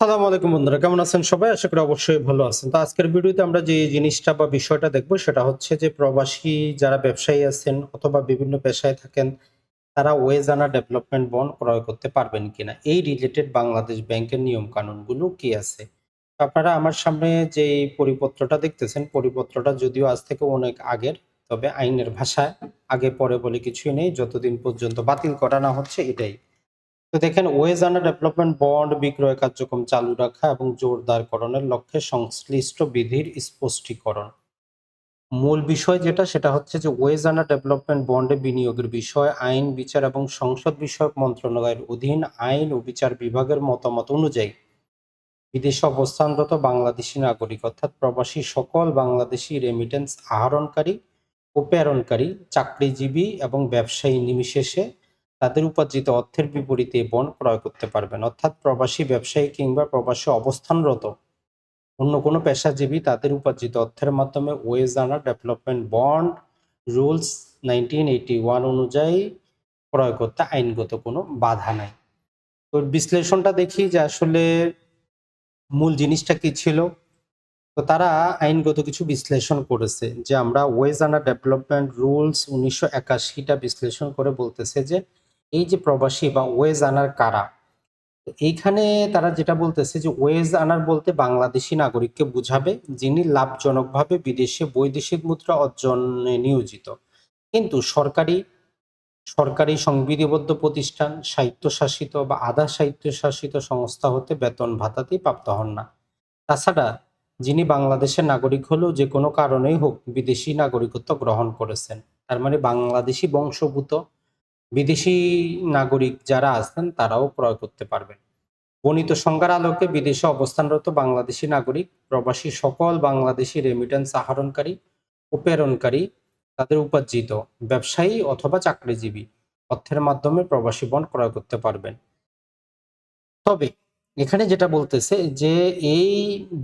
সালামু আলাইকুম বন্ধুরা, কেমন আছেন সবাই? আশা করি অবশ্যই ভালো আছেন। তো আজকের ভিডিওতে আমরা যে জিনিসটা বা বিষয়টা দেখব, সেটা হচ্ছে যে প্রবাসী যারা ব্যবসায়ী আছেন অথবা বিভিন্ন পেশায় থাকেন, তারা ওয়েজানা ডেভেলপমেন্ট বন্ড ক্রয় করতে পারবেন কিনা? এই রিলেটেড বাংলাদেশ ব্যাংকের নিয়ম কানুনগুলো কি আছে? আপনারা আমার সামনে যে পরিপত্রটা দেখতেছেন, পরিপত্রটা যদিও আজ থেকে অনেক আগের, তবে আইনের ভাষায় আগে পরে বলে কিছুই নেই। যতদিন পর্যন্ত বাতিল করা না হচ্ছে, এটাই। তো দেখেন ওয়েজানা ডেভেলপমেন্ট বন্ড বিক্রয় কার্যক্রম চালু রাখা এবং জোরদারকরণের লক্ষ্যে সংশ্লিষ্ট বিধির স্পষ্টীকরণ। মূল বিষয় যেটা, সেটা হচ্ছে যে ওয়েজানা ডেভেলপমেন্ট বন্ডে বিনিয়োগের বিষয়, আইন, বিচার এবং সংসদ বিষয়ক মন্ত্রণালয়ের অধীন আইন ও বিচার বিভাগের মতামত অনুযায়ী বিদেশে অবস্থানরত বাংলাদেশি নাগরিক, অর্থাৎ প্রবাসী সকল বাংলাদেশি রেমিটেন্স আহরণকারী ও প্রেরণকারী, চাকরিজীবী এবং ব্যবসায়ী নির্বিশেষে তাদের উপার্জিত অর্থের বিপরীতে বন্ড ক্রয় করতে পারবেন, অর্থাৎ প্রবাসী ব্যবসায়ী কিংবা প্রবাসী অবস্থানরত। অন্য কোনো পেশাজীবী তাদের উপার্জিত অর্থের মাধ্যমে wage earner development bond, rules nineteen eighty one অনুযায়ী ক্রয় করতে আইনগত কোনো বাধা নাই। তো বিশ্লেষণটা দেখি যে আসলে মূল জিনিসটা কি ছিল। তো তারা আইনগত কিছু বিশ্লেষণ করেছে যে আমরা ওয়েজানা ডেভেলপমেন্ট রুলস উনিশশো একাশিটা বিশ্লেষণ করে বলতেছে যে এই যে প্রবাসী বা ওয়েজ আনার কারা? এইখানে তারা যেটা বলতেছে যে ওয়েজ আনার বলতে বাংলাদেশি নাগরিককে বুঝাবে, যিনি লাভজনকভাবে বিদেশে বৈদেশিক মুদ্রা অর্জনে নিয়োজিত। কিন্তু সরকারি সরকারি সংবিধিবদ্ধ প্রতিষ্ঠান, স্বায়ত্তশাসিত বা আধা স্বায়ত্তশাসিত সংস্থা হতে বেতন ভাতাতেই প্রাপ্ত হন না। তাছাড়া যিনি বাংলাদেশের নাগরিক হলেও যে কোনো কারণেই হোক বিদেশি নাগরিকত্ব গ্রহণ করেছেন। তার মানে বাংলাদেশি বংশভূত বিদেশি নাগরিক যারা আছেন তারাও ক্রয় করতে পারবেন। বর্ণিত সংজ্ঞার আলোকে বিদেশে অবস্থানরত বাংলাদেশি নাগরিক, প্রবাসী সকল বাংলাদেশি রেমিটেন্স আহরণকারী ও প্রেরণকারী, তাদের উপার্জিত ব্যবসায়ী অথবা চাকরিজীবী অর্থের মাধ্যমে প্রবাসী বন্ড ক্রয় করতে পারবেন। তবে এখানে যেটা বলতেছে যে, এই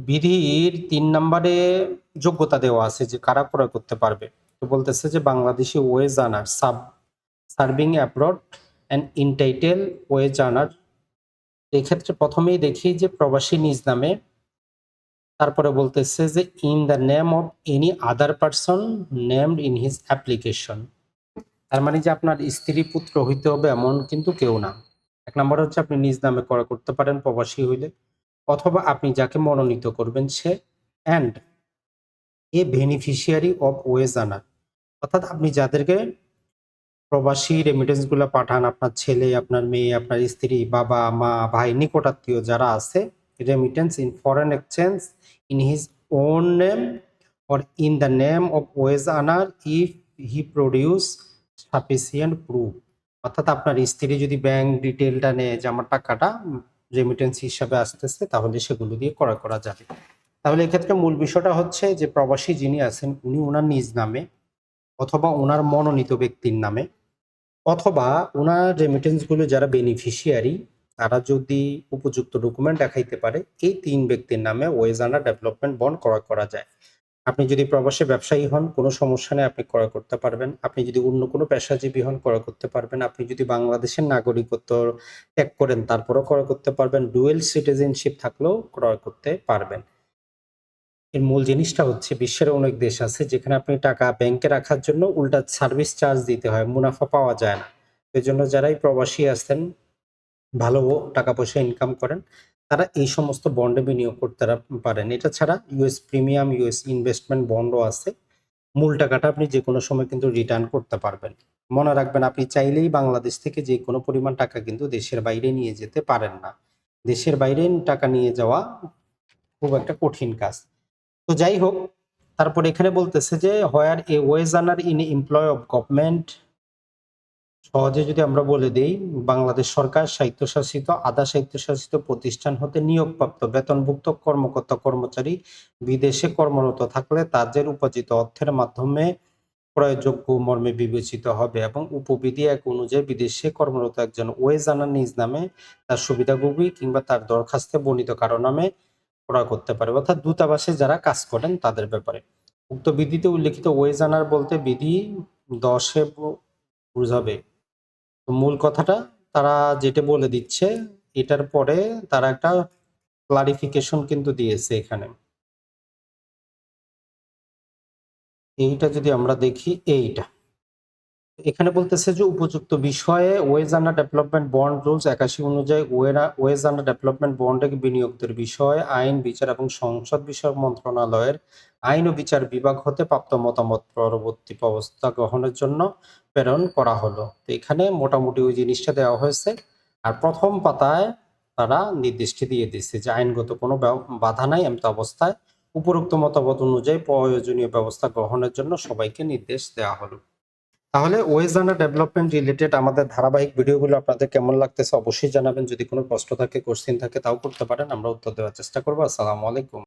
বিধির তিন নম্বরে যোগ্যতা দেওয়া আছে যে কারা ক্রয় করতে পারবে। তো বলতেছে যে Bangladeshi wage earner sub serving abroad and entitle wage earner এক্ষেত্রে প্রথমেই দেখি যে প্রবাসী নিজ নামে, তারপরে বলতেছে যে in the name of any other person named in his application. তার মানে যে আপনার স্ত্রী পুত্র হইতে হবে এমন কিন্তু কেউ না। এক নম্বর হচ্ছে আপনি নিজ নামে করা করতে পারেন প্রবাসী হইলে, অথবা আপনি যাকে মনোনীত করবেন সে and a beneficiary of wage earner অর্থাৎ আপনি যাদেরকে প্রবাসী রেমিটেন্সগুলো পাঠান আপনার ছেলে, আপনার মেয়ে, আপনার স্ত্রী, বাবা, মা, ভাই, নিকটাত্মীয় যারা আছে remittance in foreign exchange in his own name or in the name of wage earner if he produce sufficient proof অর্থাৎ আপনার স্ত্রী যদি ব্যাংক ডিটেলটা নেয়, যে আমার টাকাটা রেমিটেন্স হিসাবে আসতেছে, তাহলে সেগুলো দিয়ে করা করা যাবে। তাহলে এক্ষেত্রে মূল বিষয়টা হচ্ছে যে প্রবাসী যিনি আছেন, উনি ওনার নিজ নামে অথবা ওনার মনোনীত ব্যক্তির নামে অথবা ওনার রেমিটেন্সগুলো যারা বেনিফিশিয়ারি তারা যদি উপযুক্ত ডকুমেন্ট দেখাইতে পারে, এই তিন ব্যক্তির নামে ওয়েজানা ডেভেলপমেন্ট বন্ড ক্রয় করা যায়। আপনি যদি প্রবাসী ব্যবসায়ী হন, কোনো সমস্যা নেই, আপনি ক্রয় করতে পারবেন। আপনি যদি অন্য কোনো পেশাজীবী হন, ক্রয় করতে পারবেন। আপনি যদি বাংলাদেশের নাগরিকত্ব ত্যাগ করেন, তারপরেও ক্রয় করতে পারবেন। ডুয়েল সিটিজেনশিপ থাকলেও ক্রয় করতে পারবেন। এর মূল জিনিসটা হচ্ছে বিশ্বের অনেক দেশ আছে যেখানে আপনি টাকা ব্যাংকে রাখার জন্য উল্টা সার্ভিস চার্জ দিতে হয়, মুনাফা পাওয়া যায় না। এই জন্য যারাই প্রবাসী আছেন, ভালো টাকা পয়সা ইনকাম করেন, তারা এই সমস্ত বন্ডে বিনিয়োগ করতে পারেন। এটা ছাড়া ইউএস প্রিমিয়াম ইউএস ইনভেস্টমেন্ট বন্ডও আছে। মূল টাকাটা আপনি যে কোনো সময় কিন্তু রিটার্ন করতে পারবেন। মনে রাখবেন, আপনি চাইলেই বাংলাদেশ থেকে যে কোনো পরিমাণ টাকা কিন্তু দেশের বাইরে নিয়ে যেতে পারেন না। দেশের বাইরে টাকা নিয়ে যাওয়া খুব একটা কঠিন কাজ। তো যাই হোক, তারপর এখানে বলতেছে যে where a wage earner in employ of government সহজে যদি আমরা বলে দেই, বাংলাদেশ সরকার স্বায়ত্তশাসিত, আধা স্বায়ত্তশাসিত প্রতিষ্ঠান হতে নিয়োগপ্রাপ্ত বেতনভুক্ত কর্মকর্তা, কর্মচারী বিদেশে কর্মরত থাকলে তাদের উপার্জিত অর্থের মাধ্যমে প্রয়োগযোগ্য মর্মে বিবেচিত হবে এবং উপবিধি এক অনুযায়ী বিদেশে কর্মরত একজন ওয়েজ আনার নিজ নামে তার সুবিধাভোগী কিংবা তার দরখাস্তে বর্ণিত কারও নামে ক্রয় করতে পারে, অর্থাৎ দূতাবাসে যারা কাজ করেন তাদের ব্যাপারে। উক্ত বিধিতে উল্লেখিত ওয়েজ আনার বলতে বিধি দশে বুঝাবে। মূল কথাটা, তারা যেটা বলে দিচ্ছে, এটার পরে তারা একটা ক্লারিফিকেশন কিন্তু দিয়েছে এখানে। এইটা যদি আমরা দেখি, এইটা। এখানে বলতেছে যে উপযুক্ত বিষয়ে wage under development bond rules একাশি অনুযায়ী ওয়েজ আন্ডার ডেভেলপমেন্ট বন্ডে বিনিয়োগের বিষয়ে আইন, বিচার এবং সংসদ বিষয়ক মন্ত্রণালয়ের আইন ও বিচার বিভাগ হতে প্রাপ্ত মতামত পরবর্তী ব্যবস্থা গ্রহণের জন্য প্রেরণ করা হলো। তো এখানে মোটামুটি ওই জিনিসটা দেওয়া হয়েছে। আর প্রথম পাতায় তারা নির্দেশটি দিয়ে দিচ্ছে যে আইনগত কোনো বাধা নাই এমত অবস্থায়। উপরোক্ত মতামত অনুযায়ী প্রয়োজনীয় ব্যবস্থা গ্রহণের জন্য সবাইকে নির্দেশ দেওয়া হলো। তাহলে ওয়েজ আন্ডার ডেভেলপমেন্ট রিলেটেড আমাদের ধারাবাহিক ভিডিওগুলো আপনাদের কেমন লাগতেছে অবশ্যই জানাবেন। যদি কোনো প্রশ্ন থাকে কোশ্চিন থাকে, তাও করতে পারেন। আমরা উত্তর দেওয়ার চেষ্টা করব। আসসালামু আলাইকুম।